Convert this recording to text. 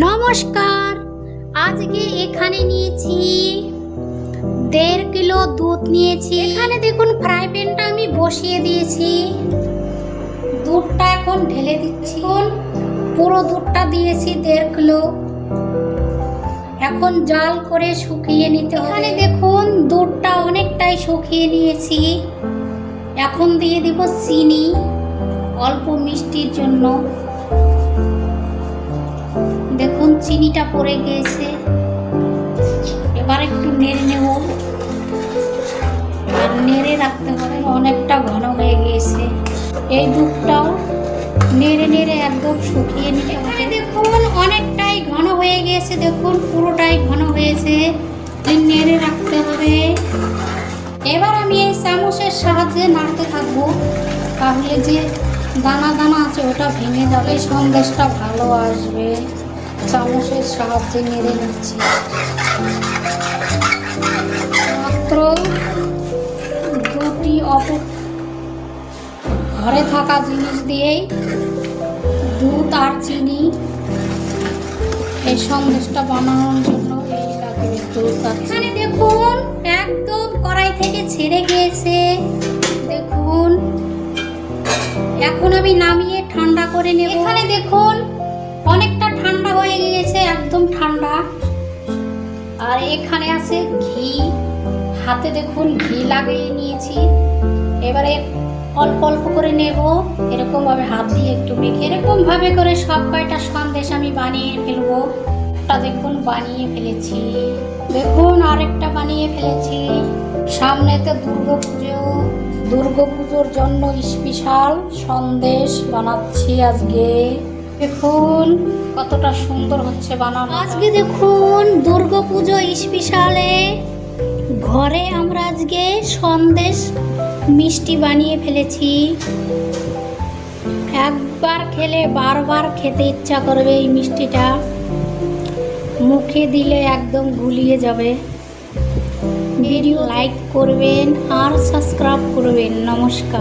নমস্কার। আজকে এখানে নিয়েছি দেড় কিলো দুধ নিয়েছি। এখানে দেখুন, ফ্রাই প্যানটা আমি বসিয়ে দিয়েছি। দুধটা এখন ঢেলে দিচ্ছি। পুরো দুধটা দিয়েছি দেড় কিলো। এখন জাল করে শুকিয়ে নিতে হবে। দেখুন, দুধটা অনেকটাই শুকিয়ে নিয়েছি। এখন দিয়ে দিব চিনি, অল্প মিষ্টির জন্য। চিনিটা পড়ে গিয়েছে এবার একটু নেড়ে নেব। আর নেড়ে রাখতে হবে, অনেকটা ঘন হয়ে গিয়েছে এই দুধটাও নেড়ে নেড়ে একদম শুকিয়ে নিতে হবে। দেখুন, অনেকটাই ঘন হয়ে গিয়েছে দেখুন, পুরোটাই ঘন হয়েছে। নেড়ে রাখতে হবে। এবার আমি এই চামচের সাহায্যে নাড়তে থাকব। তাহলে যে দানা দানা আছে, ওটা ভেঙে যাবে, সন্দেশটা ভালো আসবে। চামচের সাহায্যে নেড়ে নিচ্ছি। মাত্র দুটি অপ ঘরে থাকা জিনিস দিয়েই দুধ আর চিনি এই সন্দেশটা বানানোর জন্য এই এখানে দেখুন একদম কড়াই থেকে ছেড়ে গিয়েছে। দেখুন, এখন আমি নামিয়ে ঠান্ডা করে নেব। এখানে দেখুন ঠান্ডা হয়ে গিয়েছে, একদম ঠান্ডা। আর এখানে আছে ঘি। হাতে দেখুন, ঘি লাগিয়ে নিয়েছি। এবারে অল্প অল্প করে নেব। এরকম ভাবে হাত দিয়ে একটু মেখে এরকম ভাবে করে সব কয়টা সন্দেশ আমি বানিয়ে ফেলব। একটা দেখুন, বানিয়ে ফেলেছি। দেখুন, আরেকটা বানিয়ে ফেলেছি। সামনেতে দুর্গা পুজো। দুর্গা পুজোর জন্য স্পেশাল সন্দেশ বানাচ্ছি আজকে। দেখুন কতটা সুন্দর হচ্ছে বানানো। আজকে দেখুন দুর্গা পুজো স্পেশালে। ঘরে আমরা আজকে সন্দেশ মিষ্টি বানিয়ে ফেলেছি। একবার খেলে বারবার খেতে ইচ্ছা করবে এই মিষ্টিটা। মুখে দিলে একদম গুলিয়ে যাবে। ভিডিও লাইক করবেন আর সাবস্ক্রাইব করবেন। নমস্কার।